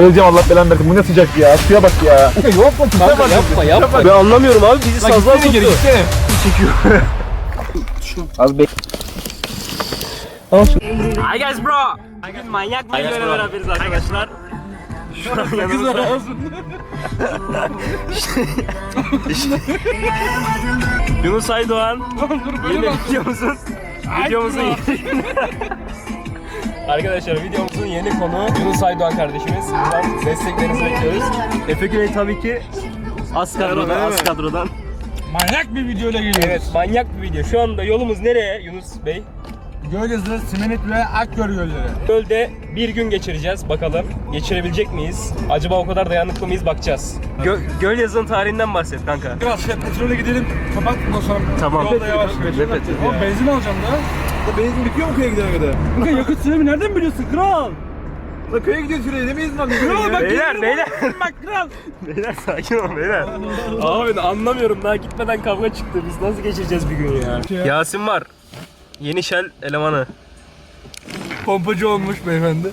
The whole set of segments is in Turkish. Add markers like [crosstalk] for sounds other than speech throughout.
Öleceğim Allah belanı versin. Bu ne sıcak ya. Suya bak ya. Yok mu? Kanka yapma yapma. Ben anlamıyorum abi bizi sazlar Gitsene geri tuttu. gitsene. Çekiyor. Az bek. Hi guys bro. Bugün manyak bir videoyla beraberiz arkadaşlar. Şu an yanımızda. Yunus Aydoğan. Yeni videomuzun videomuzun [laughs] Arkadaşlar videomuzun yeni konu Yunus Aydoğan kardeşimiz. Buradan desteklerinizi bekliyoruz. Efe Güney tabii ki az kadrodan, az kadrodan. Manyak bir videoyla geliyoruz. Evet, manyak bir video. Şu anda yolumuz nereye Yunus Bey? Gölyazı, Simenit ve Akgöl gölleri. Gölde bir gün geçireceğiz bakalım. Geçirebilecek miyiz? Acaba o kadar dayanıklı mıyız bakacağız. Gö göl yazının tarihinden bahset kanka. Biraz şey petrole gidelim. Kapat bundan sonra. Tamam. Yolda yavaş benzin alacağım da. Benzin bitiyor mu köye gidene kadar? Kanka yakıt süremi nereden biliyorsun kral? La köye gidiyor şuraya demeyiz mi? Kral bak Beyler, geliyorum. beyler. Bak kral. Beyler sakin olun beyler. Abi ben anlamıyorum daha gitmeden kavga çıktı. Biz nasıl geçireceğiz bir gün ya? Yasin var. Yeni Shell elemanı. Pompacı olmuş beyefendi.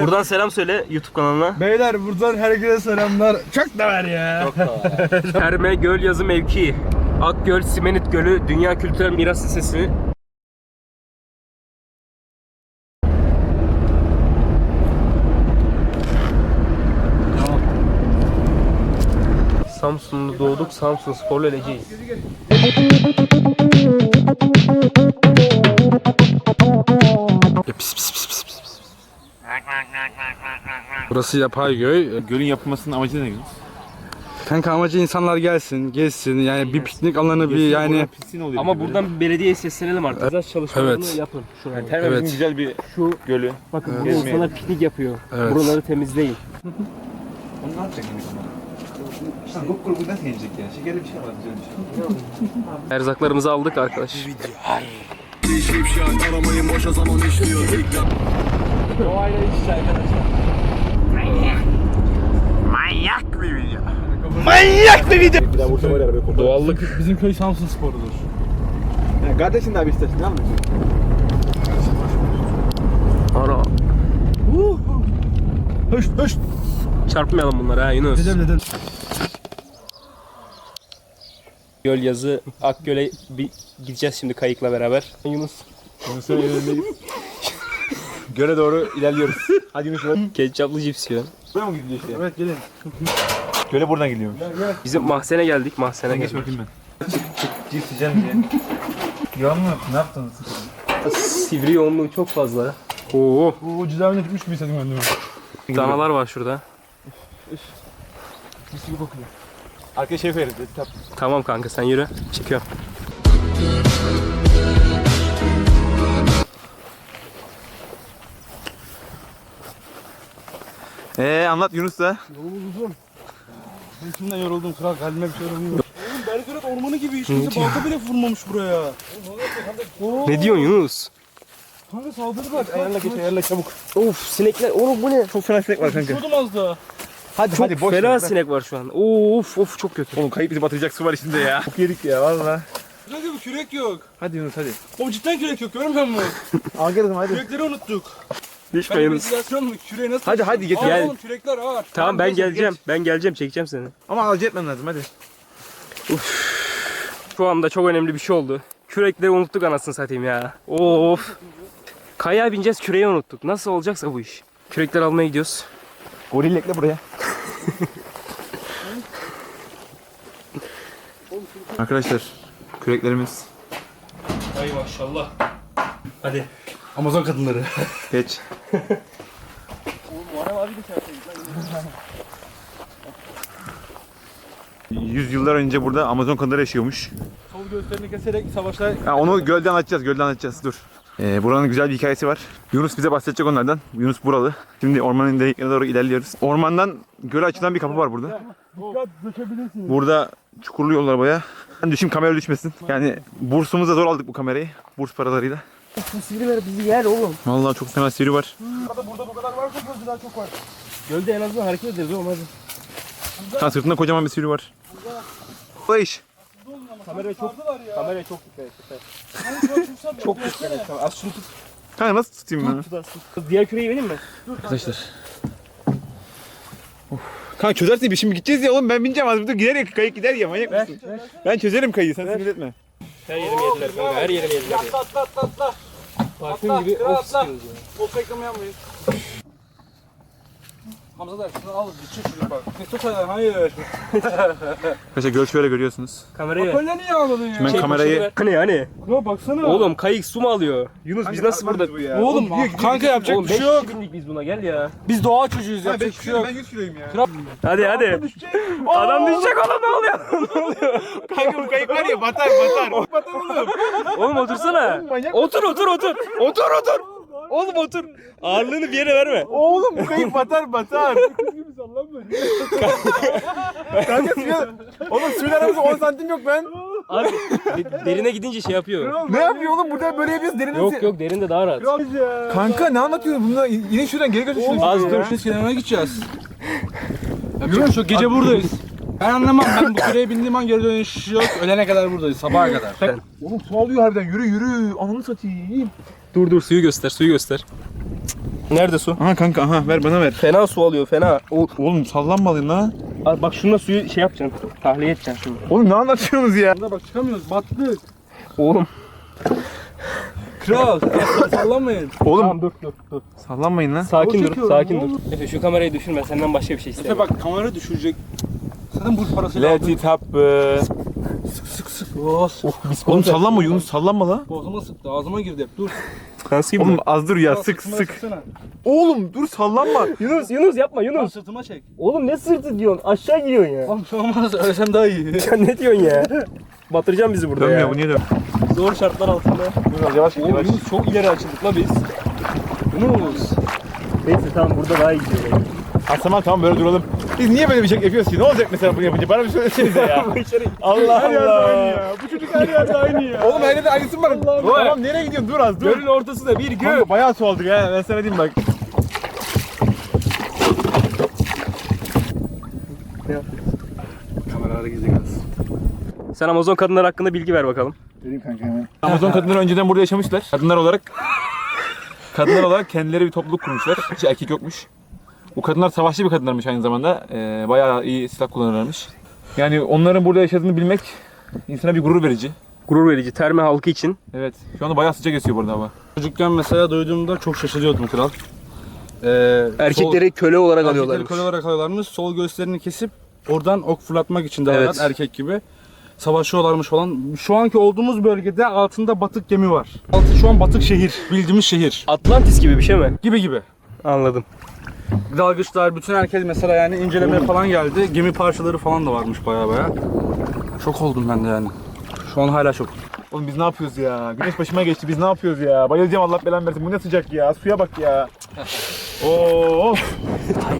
Buradan selam söyle YouTube kanalına. Beyler buradan herkese selamlar. Çok da var ya. Terme Göl Yazı Mevkii. Akgöl Simenit Gölü Dünya Kültürel Miras Listesi. Samsun'da doğduk, Samsun sporlu öleceğiz. Burası yapay göl. Gölün yapılmasının amacı ne? Kanka amacı insanlar gelsin, gezsin. Yani bir piknik alanı bir yani oluyor. Ama buradan belediyeye seslenelim artık. Güzel çalışmalarını Evet. yapın. Şuraya. Terme Evet. güzel bir Şu gölü. bakın Evet. bu insanlar piknik yapıyor. Evet. Buraları temizleyin. Onu ne yapacak yani? İşte gok grubu nasıl yenecek ya? Şekerli bir şey var. Bir şey. [laughs] Erzaklarımızı aldık arkadaş. Doğayla iç arkadaşlar. Bir daha vursa var ya böyle kopar. Doğallık. Bizim köy Samsun sporudur. Ya Kardeşin de abi istersin değil mi? Ara. Höş höş. Çarpmayalım bunları ha Yunus. Dedem dedem. Göl yazı Akgöl'e bir gideceğiz şimdi kayıkla beraber. Yunus. Yunus'un elinde Göle doğru ilerliyoruz. Hadi Yunus. Ketçaplı cips yiyor. Buraya mı gidiyor işte? Evet gelin. Göle buradan gidiyormuş. Bizim mahzene geldik mahzene geldik. bakayım ben. Cips yiyeceğim diye. Mı yaptın? Ne yaptın? Sivri yoğunluğu çok fazla. Oo. Oo cezaevine gitmiş gibi hissettim kendimi. Danalar var şurada. Mis gibi kokuyor. Arkaya şey koyarız. Kitap. Tamam kanka sen yürü. Çıkıyorum. Eee anlat Yunus da. Yolumuz uzun. Ben şimdiden yoruldum kral. Kalbime bir şey olmuyor. Oğlum Belgrad ormanı gibi hiç kimse balta bile vurmamış buraya. Oo, Ne diyorsun Yunus? Kanka saldırdılar. Ayarla geç ayarla çabuk. Of sinekler. Oğlum bu ne? Çok fena sinek var kanka. Düşüyordum az daha. Hadi Çok hadi boş fena ver. sinek var şu an. Of of çok kötü. Oğlum kayıp bizi batıracak su var içinde ya. Çok yedik ya valla. Kürek yok kürek yok. Hadi Yunus hadi. Oğlum cidden kürek yok görmüyor musun? [laughs] Al gel hadi. Kürekleri unuttuk. Düşme Ben investigasyon mu? Küreği nasıl Hadi, hadi getir. Aa, Gel. Oğlum kürekler ağır. Tamam ben geleceğim. geç. Ben geleceğim çekeceğim seni. Ama acele etmem lazım hadi. Şu anda çok önemli bir şey oldu. Kürekleri unuttuk anasını satayım ya. Of. Kayaya bineceğiz küreği unuttuk. Nasıl olacaksa bu iş. Kürekler almaya gidiyoruz. Gorillekle buraya. Arkadaşlar küreklerimiz Ay maşallah. Hadi. Amazon kadınları. geç. Yüz yıllar önce burada Amazon kadınları yaşıyormuş. Sol göğüslerini keserek savaşta Ha, onu gölden açacağız, gölden açacağız. Dur. Ee, buranın güzel bir hikayesi var. Yunus bize bahsedecek onlardan. Yunus buralı. Şimdi ormanın deliklerine doğru ilerliyoruz. Ormandan göle açılan bir kapı var burada. dikkat. Burada çukurlu yollar baya. Ben düşeyim kamera düşmesin. Yani bursumuza zor aldık bu kamerayı. Burs paralarıyla. Sivriler bizi yer oğlum. Vallahi çok fena sivri var. Burada, burada bu kadar varsa gözü daha çok var. Gölde en azından hareket ederiz oğlum hadi. Ha, sırtında kocaman bir sivri var. Bu iş. Kameraya çok ya. kameraya çok dikkat et. Çok dikkat et. Az şunu tut. Kanka nasıl tutayım ben? tut az tut. Diğer küreği benim mi? arkadaşlar Kanka çözerse bir şimdi gideceğiz ya oğlum ben bineceğim az burada gider ya kayık gider ya manyak mısın? Ben çözerim kayığı sen sinir etme. Her yerimi yediler kanka her yerimi yediler. Atla atla atla atla. Parfüm gibi of sıkıyoruz ya. O reklamı yapmayın. Hamza da şunu al çık şunu bak. Ne tut ayağını hayır. Arkadaşlar göl şöyle görüyorsunuz. Kamerayı ver. Böyle niye ağladın ya? Ben kamerayı Hani yani? Buna baksana. Oğlum kayık su mu alıyor? Yunus biz nasıl burada? Oğlum kanka yapacak Oğlum bir 5 şey yok. bindik biz buna gel ya. Biz doğa çocuğuyuz yapacak bir şey yok. 100 kiloyum ya. Hadi hadi. Adam düşecek oğlum ne oluyor? [laughs] ne oluyor? Kanka bu kayık var ya batar batar. batar oğlum. Oğlum otursana. Otur otur otur. Otur otur. Oğlum otur. Ağırlığını bir yere verme. Oğlum bu kayık batar batar. [laughs] Kanka suya... Oğlum suyun aramızda 10 santim yok ben. Abi de- derine gidince şey yapıyor. Ne yapıyor oğlum burada böyle yapıyoruz derin Yok yok derinde daha rahat. Kanka ne anlatıyorsun bunlar? Yine şuradan geri götür şunu. Az Dur biz kenara gideceğiz. Yapacak bir şey yok. Gece buradayız. Ben anlamam. Ben bu küreye bindiğim an geri dönüş yok. Ölene kadar buradayız. Sabaha kadar. Oğlum su alıyor harbiden yürü yürü. Ananı satayım. Dur dur suyu göster suyu göster. Nerede su? Aha kanka aha ver bana ver. Fena su alıyor fena. O, Oğlum sallanmalıyım lan. Abi bak şununla suyu şey yapacaksın. Tahliye edeceksin şimdi. Oğlum ne anlatıyorsunuz ya? Burada bak çıkamıyoruz. Battık. Oğlum. Kral. Sallamayın. Oğlum Tamam dur dur dur. sallanmayın lan. Sakin dur sakin dur. Efe şu kamerayı düşürme senden başka bir şey Efe istemiyorum. bak kamera düşürecek. Zaten burs parası Let it happen. Sık sık sık. Boğaz. Oğlum sallanma Yunus sallanma la. Boğazıma sıktı. Ağzıma girdi hep. Dur. Nasıl Oğlum az dur ya sık Sırtıma sık. sıksana. Oğlum dur sallanma. [laughs] Yunus Yunus yapma Al Yunus. sırtıma çek. Oğlum ne sırtı diyorsun? Aşağı gidiyorsun ya. Oğlum şu olmaz. Ölsem daha iyi. [laughs] Sen ne diyorsun ya? Batıracaksın bizi burada Dönmüyor ya. bu niye dönmüyor? Zor şartlar altında. Yunus yavaş Oğlum Yunus çok ileri açıldık la biz. Yunus. Neyse tamam burada daha iyi gidiyor. Ha, tamam böyle duralım. Biz niye böyle bir şey yapıyoruz ki? Ne olacak mesela bunu yapınca? Bana bir söylesenize ya. [laughs] Allah Allah. Bu çocuk her yerde aynı ya. Oğlum her yerde aynısı mı var? Tamam nereye gidiyorsun? Dur az dur. Gölün ortasında bir göl. Kanka bayağı su aldık ha. Ben sana diyeyim bak. Kameralara gizli gelsin. Sen Amazon kadınlar hakkında bilgi ver bakalım. Amazon kadınları önceden burada yaşamışlar. Kadınlar olarak kadınlar olarak kendileri bir topluluk kurmuşlar. Hiç erkek yokmuş. Bu kadınlar savaşçı bir kadınlarmış aynı zamanda. Ee, bayağı iyi silah kullanırlarmış. Yani onların burada yaşadığını bilmek insana bir gurur verici. Gurur verici terme halkı için. Evet. Şu anda bayağı sıcak esiyor burada hava. Çocukken mesela duyduğumda çok şaşırıyordum kral. Ee, Erkekleri köle olarak sol, alıyorlar. erkekleri köle olarak alıyorlarmış. Sol göğüslerini kesip oradan ok fırlatmak için de Evet. erkek gibi. Savaşıyorlarmış falan. Şu anki olduğumuz bölgede altında batık gemi var. Altı şu an batık şehir. Bildiğimiz şehir. Atlantis gibi bir şey mi? Gibi gibi. Anladım. Dalgıçlar, bütün herkes mesela yani incelemeye falan geldi. Gemi parçaları falan da varmış baya baya. Şok oldum ben de yani. Şu an hala şok. Oğlum biz ne yapıyoruz ya? Güneş başıma geçti. Biz ne yapıyoruz ya? Bayılacağım Allah belanı versin. Bu ne sıcak ya? Suya bak ya. [laughs] Oo.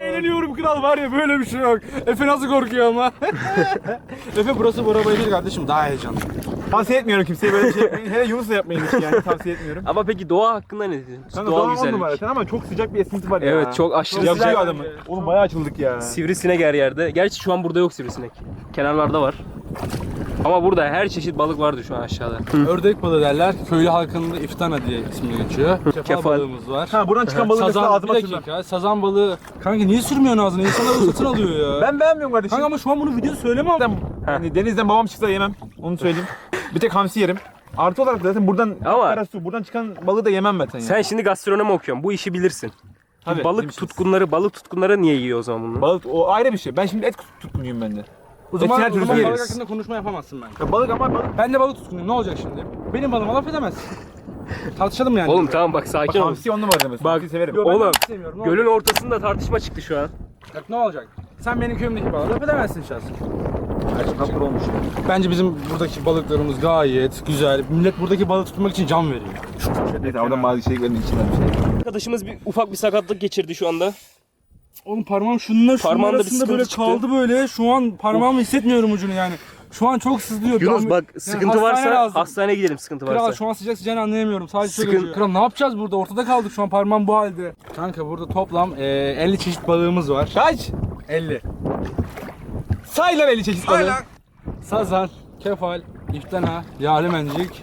Eğleniyorum kral var ya böyle bir şey yok. Efe nasıl korkuyor ama. [laughs] Efe burası Bora Bay değil kardeşim daha heyecanlı. Tavsiye etmiyorum kimseye böyle bir şey yapmayın. Hele Yunus'la yapmayın hiç yani. Tavsiye etmiyorum. Ama peki doğa hakkında ne diyorsun? Kanka Doğa doğal on güzellik. numara. Sen ama çok sıcak bir esinti var ya. Evet çok aşırı Yakıyor sıcak. adamı. Oğlum bayağı açıldık ya. Sivrisinek her yerde. Gerçi şu an burada yok sivrisinek. Kenarlarda var. Ama burada her çeşit balık vardı şu an aşağıda. Ördek balığı derler. Köylü halkında iftana diye ismi geçiyor. Kefal, Kefal. balığımız var. Ha buradan çıkan balığı mesela Sazan, ağzıma bir sürmem. dakika. Sazan balığı. Kanka niye sürmüyorsun ağzını? İnsanlar bunu satın alıyor ya. Ben beğenmiyorum kardeşim. Kanka ama şu an bunu video söyleme. Zaten hani denizden babam çıksa yemem. Onu söyleyeyim. Bir tek hamsi yerim. Artı olarak da zaten buradan Ama- kara su, buradan çıkan balığı da yemem zaten ya. Sen şimdi gastronomi okuyorsun. Bu işi bilirsin. Tabii, balık demişsiniz. tutkunları, balık tutkunları niye yiyor o zaman bunu? Balık o ayrı bir şey. Ben şimdi et tutkunuyum ben de. O zaman, o zaman balık yeriz. hakkında konuşma yapamazsın bence. Ya balık ama balık. Ben de balık tutkunuyum. Ne olacak şimdi? Benim balıma laf edemezsin. [laughs] Tartışalım yani. Oğlum tamam bak sakin ol. hamsi on numara demesi. Bak, Hamsi severim. Yok, ben Oğlum. Ne Gölün ortasında tartışma çıktı şu an. Bak, ne olacak? Sen benim köyümdeki balığa laf edemezsin şahsen. Kapır olmuş. Bence bizim buradaki balıklarımız gayet güzel. Millet buradaki balık tutmak için can veriyor. Neyse oradan bazı şeylerin içinden bir şey. Arkadaşımız bir ufak bir sakatlık geçirdi şu anda. Oğlum parmağım şununla şunun Parmağında bir arasında sıkıntı böyle çıktı. kaldı böyle. Şu an parmağımı hissetmiyorum ucunu yani. Şu an çok sızlıyor. Yunus bak yani sıkıntı hastane varsa lazım. hastaneye gidelim sıkıntı Kral varsa. şu an sıcak sıcağını anlayamıyorum. Sadece Sıkın-. Kral ne yapacağız burada? Ortada kaldık şu an parmağım bu halde. Kanka burada toplam e, 50 çeşit balığımız var. Kaç? 50. Say lan 50 çeşit balığı. Sazan, kefal, iftana, yalemencik.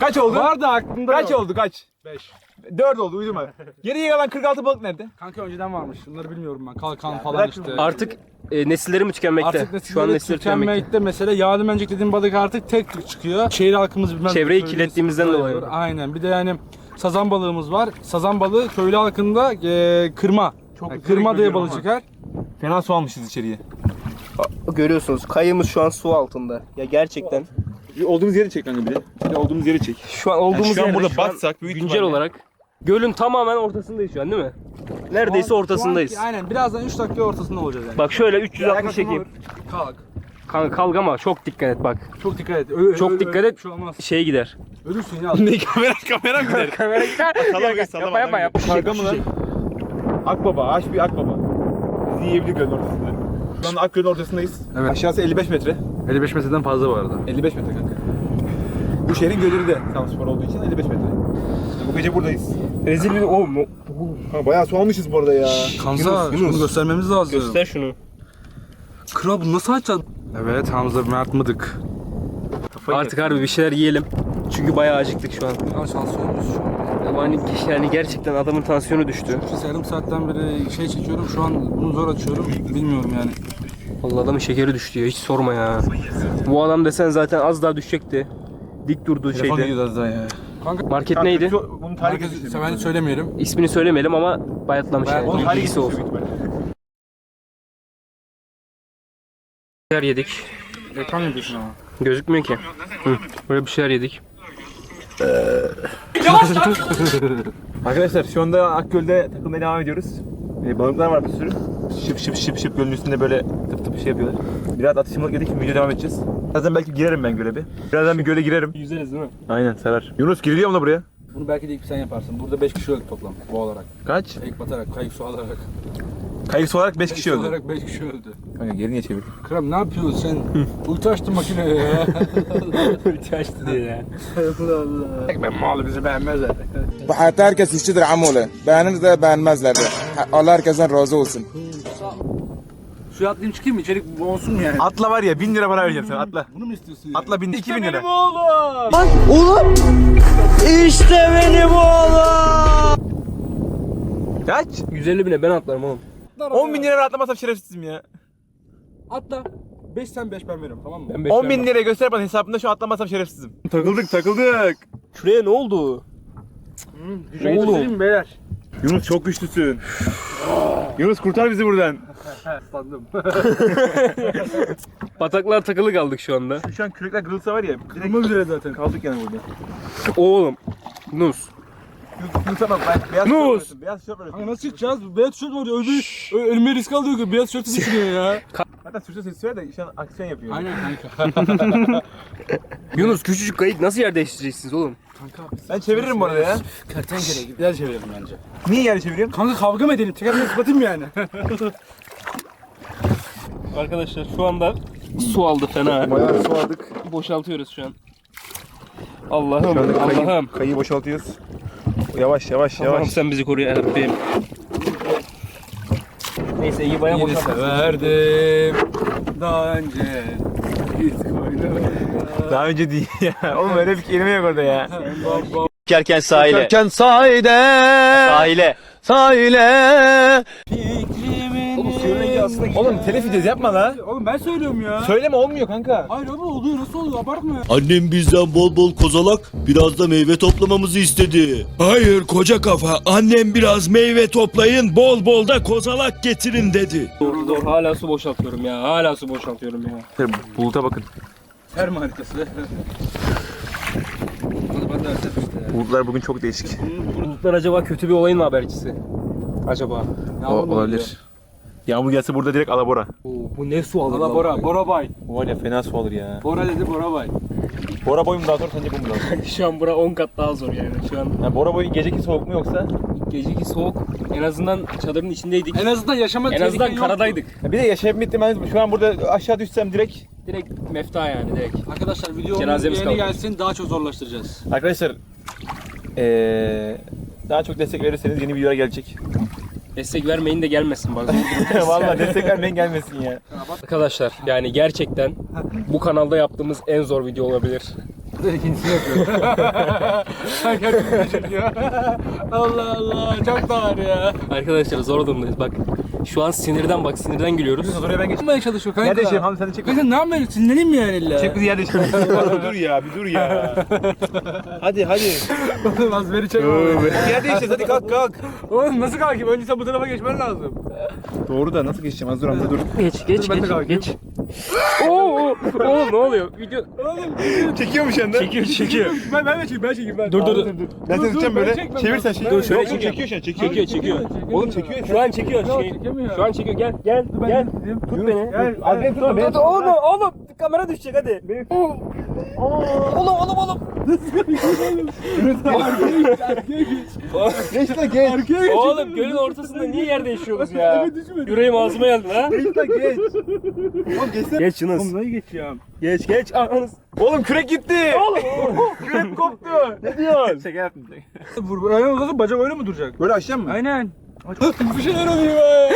Kaç oldu? Var da aklımda Kaç yok. oldu kaç? 5. 4 oldu uydurma. [laughs] Geriye kalan 46 balık nerede? Kanka önceden varmış. Bunları bilmiyorum ben. Kalkan falan bırak işte. Artık e, nesilleri mi tükenmekte? Artık Şu an nesilleri nesilleri tükenmekte. tükenmekte mesela yağlı mencik dediğim balık artık tek tük çıkıyor. Şehir halkımız bilmez. Çevreyi kirlettiğimizden dolayı. Aynen. Bir de yani sazan balığımız var. Sazan balığı köylü halkında e, kırma. Çok Yani kırma diye balık çıkar. Fena su almışız içeriye. Görüyorsunuz kayımız şu an su altında. Ya gerçekten. Olduğumuz yeri çek kanka bir de. Olduğumuz yeri çek. Şu an olduğumuz Yani şu an yerde burada şu an batsak büyük güncel ihtimalle- olarak gölün tamamen ortasındayız şu an değil mi? Neredeyse Şu an- ortasındayız. şu anki- aynen. Birazdan 3 dakika ortasında olacağız yani. Bak şöyle 360 çekeyim. Kalk. Kanka kalk ama çok dikkat et bak. Çok dikkat et. Ö- Çok ö- dikkat ö- et. Bir şey olmaz. Şey gider. Ölürsün ya. [laughs] Ne kamera kamera mı gider? [laughs] Kamera gider. Sallama, Yapma yapma yapma. Karga mı lan? Akbaba, aç bir akbaba. Bizi yiyebilir gölün ortasında. Şu anda Akgöl'ün ortasındayız. Evet. Aşağısı 55 metre. 55 metreden fazla bu arada. 55 metre kanka. Bu şehrin gölleri de Samspor olduğu için 55 metre. Bu gece buradayız. Rezil bir o mu? Ha, bayağı su almışız bu arada ya. Kanka Yunus, şunu Yunus. göstermemiz lazım. Göster şunu. Kral bunu nasıl açacağız? Evet Hamza Mert Mıdık. Artık harbi bir şeyler yiyelim. Çünkü bayağı acıktık şu an. Ya şansiyonumuz şu an. Yani, yani gerçekten adamın tansiyonu düştü. Şu yarım saatten beri şey çekiyorum. Şu an bunu zor açıyorum. Bilmiyorum yani. Vallahi adamın şekeri düştü ya hiç sorma ya. Bu adam desen zaten az daha düşecekti. Dik durduğu Telefon şeyde. gidiyoruz az daha ya. Market neydi? Bunun tarihi Herkes geçti. seven söylemeyelim. İsmini söylemeyelim ama bayatlamış Bayat- yani. Onun tarihi Bilgisi olsun. Bir şeyler yedik. Reklam yapıyorsun ama. Gözükmüyor ki. Hı, böyle bir şeyler yedik. Arkadaşlar şu anda Akgöl'de takılmaya devam ediyoruz. Ee, balıklar var bir sürü. Şıp şıp şıp şıp gölün üstünde böyle tıp tıp şey yapıyorlar. Biraz atışımlık yedik şimdi video devam edeceğiz. Birazdan belki girerim ben göle bir. Birazdan bir göle girerim. Yüzeriz değil mi? Aynen sarar. Yunus giriliyor mu da buraya? Bunu belki de ilk sen yaparsın. Burada 5 kişi öldü toplam bu olarak. Kaç? Kayık batarak, kayık su alarak. Kayık su olarak 5 Kayık kişi öldü. alarak 5 kişi öldü. Kanka geri niye çevirdin? Kram ne yapıyorsun sen? Uytu açtın makineye ya. [laughs] Ulti açtı diye ya. Allah Allah. Ben malı bizi beğenmezler. Bu hayatta herkes işçidir amole. Beğenir de beğenmezler de. Allah herkesten razı olsun. Suya atlayayım çıkayım mı? İçerik olsun mu yani? Atla var ya 1000 lira para vereceğim sana atla. Bunu mu istiyorsun ya? Atla 1000 2000 lira. Kaç? 150 bine ben atlarım oğlum. 10 bin lira atlamasam şerefsizim ya. Atla. 5 sen 5 ben veririm tamam mı? Ben 10 bin lira göster bana hesabında şu an atlamasam şerefsizim. Takıldık takıldık. Şuraya ne oldu? Şöyle Oğlum. göstereyim mi beyler? Yunus çok güçlüsün. Yunus kurtar bizi buradan. Aslandım. [laughs] Bataklığa takılı kaldık şu anda. Şu an kürekler kırılsa var ya. Direkt Kırılmak üzere zaten. kaldık yani burada. Oğlum. Nus. Yunus'a bak ben beyaz Nus. tişört veriyorsun, Beyaz tişört. Kanka nasıl çıkacağız? Beyaz tişört var ya ölme, ö- ölme risk alıyor ki beyaz [laughs] tişörtü düşünüyor ya. Hatta sürse sesi ver de şu an aksiyon yapıyor. Aynen kanka. [laughs] Yunus küçücük kayık nasıl yer değiştireceksiniz oğlum? kanka Ben çeviririm bu arada ya. kertenkele gibi yer çevirelim bence. Niye yer çeviriyorum? Kanka kavga mı edelim? Tekerleği sıklatayım yani. [laughs] Arkadaşlar şu anda su aldı fena. Bayağı su aldık. Boşaltıyoruz şu an. Allah'ım Allah'ım. Kayıyı boşaltıyoruz. Yavaş yavaş Allah'ım yavaş. sen bizi koru ya Rabbim. Neyse iyi bayağı boşalttık. severdim. Daha önce. Daha önce değil ya. Oğlum öyle bir kelime yok orada ya. Baba. Uçarken sahile. Uçarken sahile, Sahile. sahile. Aslında Oğlum telif edeceğiz yapma la. Oğlum ben söylüyorum ya. Söyleme olmuyor kanka. Hayır abi oluyor nasıl oluyor abartma ya. Annem bizden bol bol kozalak, biraz da meyve toplamamızı istedi. Hayır koca kafa, annem biraz meyve toplayın, bol bol da kozalak getirin dedi. Doğru doğru hala su boşaltıyorum ya. Hala su boşaltıyorum ya. Buluta bakın. Her harikası. Ben işte. Bulutlar bugün çok değişik. Bulutlar acaba kötü bir olayın mı habercisi? Acaba. Ya O, oğlum olabilir. Yağmur gelse burada direkt alabora. Oo, bu ne su alır lan? Bora, Bora Bay. Var ya fena su olur ya. Bora dedi Bora Bay. Bora boyu mu daha zor sence bu mu daha zor? [laughs] Şu an bura 10 kat daha zor yani. Şu an Yani Bora boyu geceki soğuk mu yoksa? geceki soğuk. En azından çadırın içindeydik. En azından yaşama En azından yoktu. karadaydık. Ya bir de yaşayıp bittim ben şu an burada aşağı düşsem direkt. Direkt mefta yani direkt. Arkadaşlar video Cenazemiz yeni kaldı. gelsin daha çok zorlaştıracağız. Arkadaşlar eee daha çok destek verirseniz yeni videolar gelecek. Destek vermeyin de gelmesin bak. [laughs] Vallahi destek vermeyin gelmesin ya. Arkadaşlar yani gerçekten bu kanalda yaptığımız en zor video olabilir. İkincisini yapıyor. [laughs] Herkes çekiyor. [laughs] Allah Allah çok da var ya. Arkadaşlar zor durumdayız bak. Şu an sinirden bak sinirden gülüyoruz. Oraya ben geçeyim. Yapmaya çalışıyor kanka. Yer değişelim Hamdi sen de çek. Kanka ne yapayım? Sinirleneyim mi yani illa? Çek bizi yer değişelim. [laughs] dur ya bir dur ya. hadi hadi. Az beri çek. yer değişeceğiz hadi kalk kalk. Oğlum nasıl kalkayım? Önce sen bu tarafa geçmen lazım. Doğru da nasıl geçeceğim az dur Hamdi dur. Geç geç ben de geç. geç. Oo, oğlum ne oluyor? Video Çekiyor mu şu anda? çekiyor çekiyor. [laughs] Ben ben de çekeyim ben çekeyim ben. Dur dur dur. Ben seni tutacağım böyle. Çevir sen şeyi. Dur, şöyle Yok, çekeyim. çekiyor şu an çekiyor. Çekiyor çekiyor. Oğlum çekiyor. Şu an çekiyor. Yok, Şey, çekemiyor. şu an çekiyor. Gel gel gel. Tut beni. Gel. Abi beni tutma beni Tut oğlum oğlum kamera düşecek hadi. Oğlum oğlum oğlum. Geç lan geç. Arkaya geç. Oğlum gölün ortasında niye yer değişiyoruz ya? Yüreğim ağzıma geldi ha. Geç lan geç. Oğlum geçsene. Geç Yunus. Oğlum nasıl geçiyorum? Geç geç. Ananız. Oğlum kürek gitti. Oğlum. Kürek koptu. Ne diyorsun? Şaka yaptım. Vur, ayağın uzatın bacak öyle mi duracak? Böyle açacağım mı? Aynen. bir şeyler oluyor ya.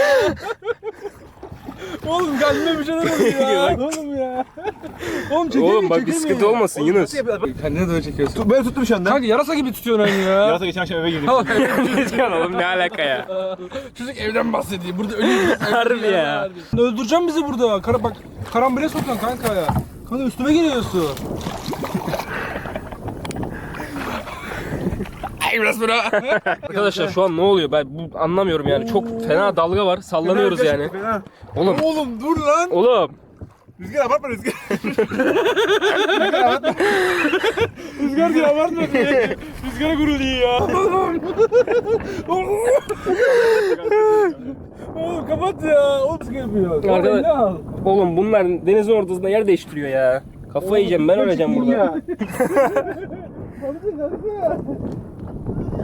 Oğlum kalbime bir şeyler oluyor ya. Oğlum ya. Oğlum çekemiyor Oğlum bak bir sıkıntı olmasın Yunus. Kendine doğru çekiyorsun. Tut, böyle tuttum şu anda. Kanka yarasa gibi tutuyorsun aynı ya. Yarasa geçen akşam eve girdim. [laughs] ne diyorsun oğlum ne alaka ya? Çocuk evden bahsediyor. Burada ölüyor. [laughs] Harbi ya. Öldüreceğim bizi burada. Kara, bak karambole sokuyorsun kanka ya. Kanka üstüme geliyorsun. [laughs] Arkadaşlar şu an ne oluyor ben bu anlamıyorum yani çok fena dalga var sallanıyoruz yani. Oğlum Oğlum dur lan. oğlum Rüzgar abartma rüzgar. [laughs] Rüzgar diye abartma. Rüzgara guruluyor ya. Oğlum kapat ya. Oğlum sıkı yapıyor. Arkadaş- Oğlum, ne al? oğlum bunlar denizin ortasında yer değiştiriyor ya. Kafayı yiyeceğim ben öleceğim burada. [laughs]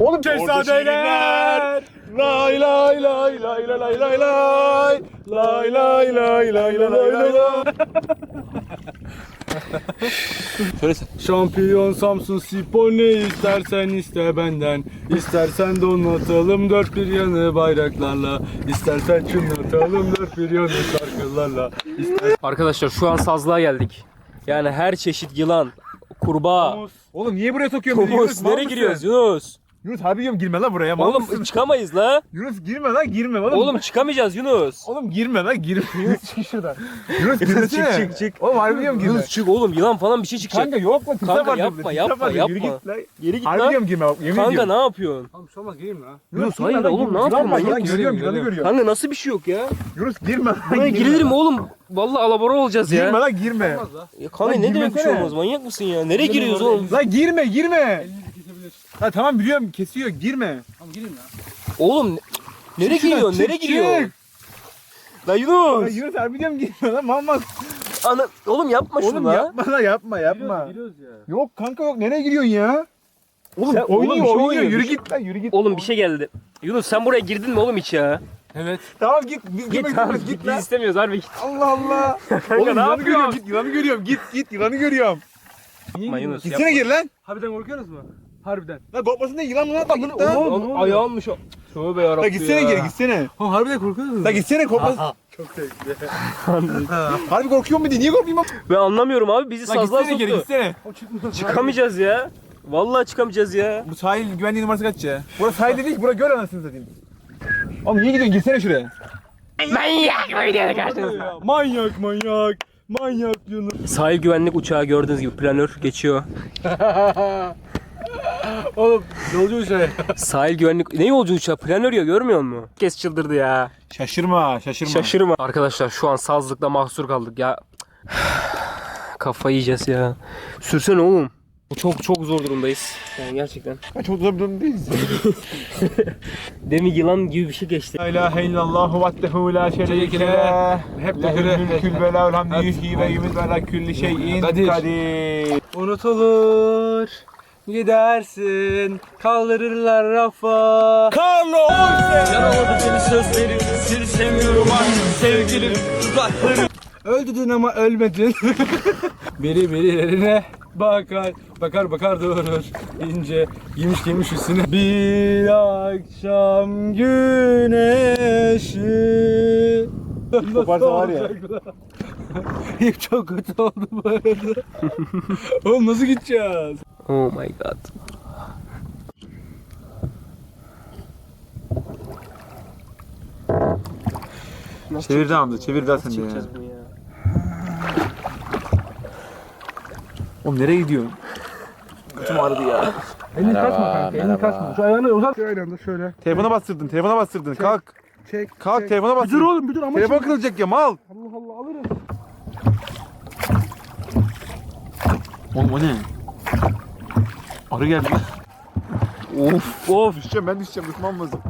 Oğlum şehzadeler. Lay lay lay lay lay lay lay lay. Lay lay lay lay lay lay lay lay. Şampiyon Samsun Spor ne istersen iste benden İstersen donatalım dört bir yanı bayraklarla İstersen çınlatalım dört bir yanı şarkılarla Arkadaşlar şu an sazlığa geldik. Yani her çeşit yılan, kurbağa, Oğlum niye buraya sokuyorsun? Yunus nereye giriyoruz Yunus? Yunus harbi diyorum girme lan buraya. mal mısın? Oğlum çıkamayız la. Yunus girme lan girme oğlum. Oğlum çıkamayacağız Yunus. Oğlum girme lan girme. [laughs] Yunus çık şuradan. Yunus girmesene. çık, çık, çık. Oğlum harbi diyorum girme. Yunus çık oğlum yılan falan bir şey çıkacak. Kanka yok lan timsah Kanka var yapma, burada, yapma, var. yapma. Yürü git lan. Geri git Harbi lan. diyorum girme bak yemin Kanka ediyorum. ne yapıyorsun? Tamam şu olmaz gireyim lan Yunus hayır oğlum ne yapıyorsun Lan manyak mısın? görüyorum yılanı görüyorum. Kanka nasıl bir şey yok ya? Yunus girme lan. Buraya girilir mi oğlum? Vallahi alabora olacağız ya. Girme lan girme. Ya kanka Lan ne demek bir şey girmesene. olmaz? Manyak mısın ya? Nereye giriyoruz oğlum? Lan girme girme. Ha tamam biliyorum kesiyor girme. Tamam gireyim lan Oğlum ne- nereye Çık şuradan, giriyorsun? çık, Nereye çık. giriyorsun? Lan Lan Yunus. Yunus harbi diyorum girme lan mamma. Ana, oğlum yapma şunu Oğlum la. yapma lan yapma yapma. Giriyoruz ya Yok kanka yok nereye giriyorsun ya? Oğlum Sen- oğlum, oynuyor bir şey oynuyor oynuyor, yürü bir şey- git lan yürü git. Oğlum bir şey geldi. Yunus sen buraya girdin mi oğlum hiç ya? Evet Tamam git git Git git, tamam git, git lan. biz istemiyoruz harbi git. Allah Allah. [laughs] Oğlum ne yılanı yapıyorsun? görüyorum git yılanı görüyorum git git yılanı görüyorum. Yapma Yunus Gitsene gir lan. Harbiden korkuyorsunuz mu? Harbiden Lan korkmasın diye yılan mı lan? Lan git lan. Oğlum ayağınmış o. Tövbe yarabbim Lan gitsene geri gitsene. Ha harbiden korkuyorsunuz Lan gitsene korkmasın. Çok sevdi. [laughs] Harbi korkuyor mu diye niye korkayım ama? Ben anlamıyorum abi bizi Lan gitsene geri soktu. gitsene. Çıkamayacağız ya. Vallahi çıkamayacağız ya. Bu sahil güvenliği numarası kaç ya? Burası sahil değil, bura göl anasını satayım. Oğlum niye gidiyorsun? Girsene şuraya. Manyak manyak Manyak Yunus Sahil güvenlik uçağı gördüğünüz gibi planör geçiyor. [laughs] [laughs] Oğlum yolcu uçağı Sahil güvenlik ne yolcu uçağı planör ya görmüyor musun? Kes çıldırdı ya. Şaşırma, şaşırma. Şaşırma. Arkadaşlar şu an sazlıkta mahsur kaldık ya. [sighs] Kafayı yiyeceğiz ya. Sürsene oğlum. Çok çok zor durumdayız. Yani gerçekten. Çok zor bir durum değiliz. [laughs] Demin yılan gibi bir şey geçti. La ilahe illallah vahdehu la şerike leh. Hep lehül mülkül ve lehül hamdü ve yumit ve la külli şeyin kadir. Unutulur Gidersin Kaldırırlar rafa. Carlo Yaraladı beni sözlerin Seni sevmiyorum artık. Sevgilim Dudaklarım Öldürdün ama ölmedin. [laughs] Biri birilerine bakar Bakar bakar durur ince Giymiş giymiş üstüne. Bir akşam güneşi. Koparsa var ya. [laughs] Hep çok kötü oldu bu arada [laughs] Oğlum nasıl gideceğiz? Oh my god. Nasıl Çevir devamlı. Çevir daha sen de ya. çekeceğiz bunu ya? Oğlum nereye gidiyorsun? Götüm ağrıdı ya. Elini kaçma kanka. Elini kaçma. Şu ayağını uzat. Şu ayağını şöyle. Telefona bastırdın. Telefona bastırdın. Kalk. Çek. Kalk çek. telefona Bir dur bastırdın. oğlum bir dur ama. Telefon kırılacak ya mal. Allah Allah alırız. Oğlum o ne? Arı geldi. Of of. Düşeceğim ben düşeceğim. Düşman mısın?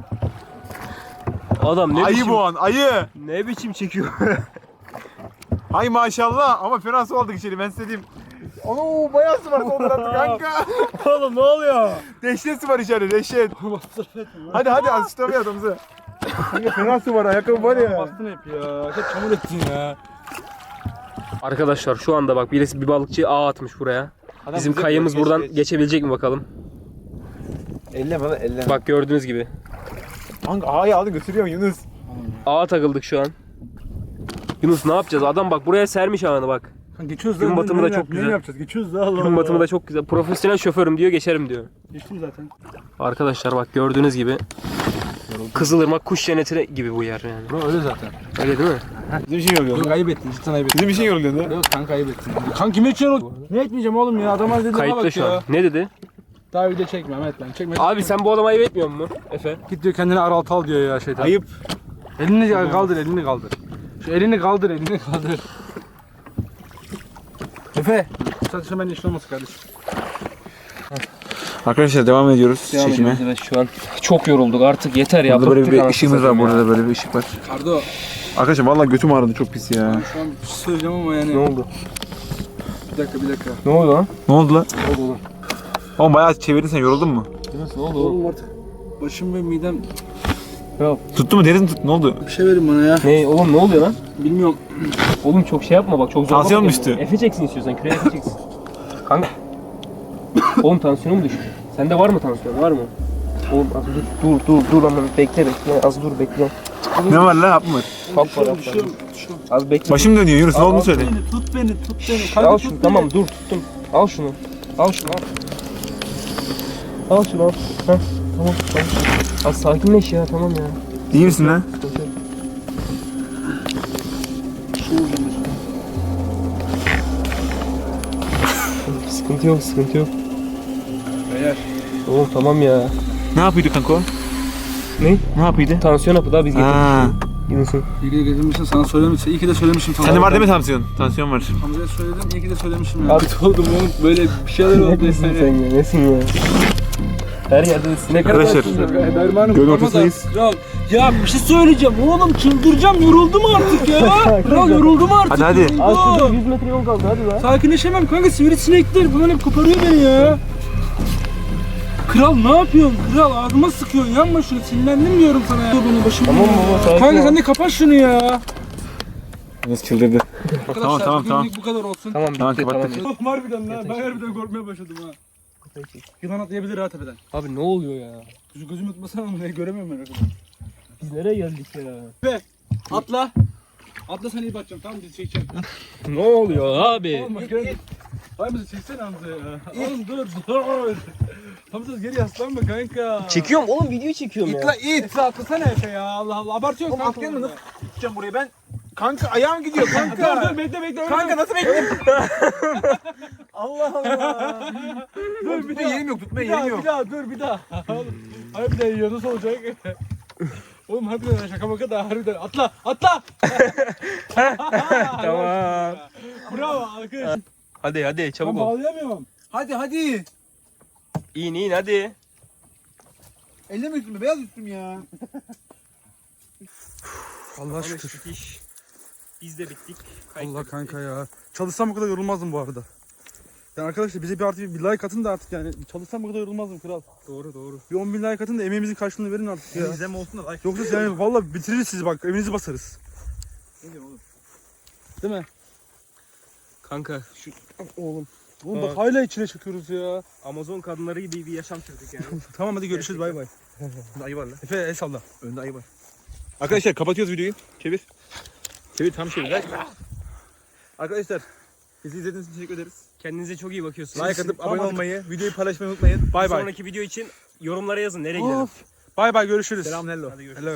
Adam ne Ayı biçim, bu an ayı. ne biçim çekiyor? [laughs] Ay maşallah ama fena su aldık içeri ben size diyeyim. Ono bayağı su var [laughs] sol tarafta kanka. Oğlum ne oluyor? Dehşet su var içeride dehşet. hadi hadi asistamıyor adamızı. Kanka fena su var ayakkabı var ya. Bastın hep ya. Hep çamur ettin ya. Arkadaşlar şu anda bak birisi bir balıkçı ağ atmış buraya. Bizim kayığımız buradan geçebilecek mi bakalım? Elleme lan elleme. Bak gördüğünüz gibi. Kanka ağayı aldı götürüyor Yunus. Ağa takıldık şu an. Yunus ne yapacağız? Adam bak buraya sermiş ağını bak. Kanka geçiyoruz Gün lan. batımı da Ne- çok ne güzel. yapacağız? Geçiyoruz da Allah Gün batımı da çok güzel. Profesyonel şoförüm diyor geçerim diyor. Geçtim zaten. Arkadaşlar bak gördüğünüz gibi Kızılırmak kuş cenneti gibi bu yer yani. Bro öyle zaten. Öyle değil mi? Bizim için yoruluyorsun. Yok ayıp ettin. Cidden ayıp ettin. Bizim için yoruluyorsun. Yok kanka ayıp ettin. Kanka kime için Ne etmeyeceğim oğlum ya? Adama dedi Kayıtta şu ya. an. Ne dedi? Daha video çekme Mehmet lan. Çekme. Abi sen bu adama ayıp etmiyor musun Efe? Git diyor kendini araltı al diyor ya şeytan. Ayıp. Elini kaldır elini kaldır. Şu elini kaldır elini kaldır. Efe. Satışa ben işin olmasın kardeşim. Arkadaşlar devam ediyoruz Devam çekime. ediyoruz evet şu an. Çok yorulduk artık yeter ya. Burada böyle bıktık bir anasını ışığımız var satayım burada ya. da böyle bir ışık var. Ardo Arkadaşlar vallahi götüm ağrıdı çok pis ya. şu an bir şey söyleyeceğim ama yani. Ne oldu? Bir dakika bir dakika. Ne oldu lan? Ne oldu lan? Ne oldu oğlum? Oğlum bayağı çevirdin sen yoruldun mu? Ne oldu Oğlum artık başım ve midem Tuttu mu derin tut ne oldu? bir şey verin bana ya. Ne oğlum ne oluyor lan? Bilmiyorum. Oğlum çok şey yapma bak çok zor. Tansiyon düştü. Efe çeksin istiyorsan küreye Efe çeksin. Kanka. Oğlum tansiyonum düştü. Sende var mı tansiyon? Var mı? Oğlum az dur dur dur dur lan bekle bekle az dur bekle. Ne var lan hap mı? Hap var. Az bekle. Başım dönüyor Yunus ne olduğunu söyle. Beni, tut beni, tut beni. al Kanka şunu tut tamam beni. dur tuttum. Al şunu. Al şunu al. Al şunu al. Heh, tamam tamam. Az sakinleş ya tamam ya. İyi misin lan? Sıkıntı yok sıkıntı yok. Beyler. Oğlum tamam ya. Ne yapıyordu kanka o? Ne? Ne yapıyordu? Tansiyon hapı daha biz Ha. getirdik. Yunus'un. İyi de getirmişsin sana söylemişsin. İyi ki de söylemişim sana. Sende var değil mi tansiyon? Tansiyon var. Hamza'ya söyledim. İyi ki de söylemişim. ya. Abi oldum oğlum böyle bir şeyler oldu Nesin sen ya nesin ya? Her yerde sinek Arkadaşlar Dermanım Gölün ortasındayız. Kral. Ya bir şey söyleyeceğim oğlum çıldıracağım yoruldum artık ya. [laughs] Kral yoruldum artık. Hadi hadi. yoruldum. Az şurada 100 metre yol kaldı hadi lan. Sakinleşemem kanka sivrisinekler bunlar hep koparıyor beni ya. Kral ne yapıyorsun? Kral ağzıma sıkıyorsun yanma şunu sinirlendim diyorum sana ya. Bunu başım Tamam baba sakin Kanka sen de kapat şunu ya. Yunus çıldırdı. Arkadaşlar tamam, tamam. bugünlük bu kadar olsun. Tamam bitti Tamam, tamam. Oğlum harbiden lan ben harbiden korkmaya başladım ha. Yılan atlayabilir ha tepeden. Abi ne oluyor ya? Şu gözümü tutmasana ama ne göremiyorum ben. Biz nereye geldik ya? Atla. Atla sen iyi bakacağım tamam bizi çekeceğim. Ne oluyor abi? Oğlum bizi çeksene Hamza ya. Oğlum dur dur. Hamza geri yaslanma kanka. Çekiyorum oğlum video çekiyorum ya. İtla it. Efe atlasana Efe ya Allah Allah abartıyorsun kanka. atlayalım mı? Gideceğim buraya ben. Kanka ayağım gidiyor [laughs] kanka. Dur dur bekle bekle. kanka nasıl bekleyeyim? [laughs] Allah Allah. dur bir de yerim yok tutmaya Bir yerim daha, yok. bir daha dur bir daha. [laughs] Oğlum, harbiden yiyor nasıl olacak? Oğlum harbiden şaka maka da harbiden atla atla. Tamam. Bravo alkış. Hadi hadi Ben çabuk ol. bağlayamıyorum. Hadi hadi. İn in hadi. Elleme üstümü beyaz üstüm ya. [laughs] Allah şükür. Bitiş. Biz de bittik. Allah kanka ya. Çalışsam bu kadar yorulmazdım bu arada. Yani arkadaşlar bize bir artık bir like atın da artık yani. Çalışsam bu kadar yorulmazdım kral. Doğru doğru. Bir 10 bin like atın da emeğimizin karşılığını verin artık ya. İzleme olsun da like. Yoksa yani valla bitiririz sizi bak evinizi basarız. Değil mi? Kanka şu oğlum Oğlum bak hala içine çekiyoruz ya. Amazon kadınları gibi bir yaşam sürdük yani. [laughs] Tamam hadi görüşürüz bay bay. Ayı var lan. Efe el salla. Önde ayı var. Arkadaşlar kapatıyoruz videoyu. Çevir. Çevir tam çevir. Arkadaşlar bizi izlediğiniz için teşekkür ederiz. Kendinize çok iyi bakıyorsunuz. Like atıp abone olmayı, videoyu paylaşmayı unutmayın. Bay bay. Sonraki video için yorumlara yazın nereye gidelim. Bay bay görüşürüz. Selam hello. Hadi görüşürüz. Hello.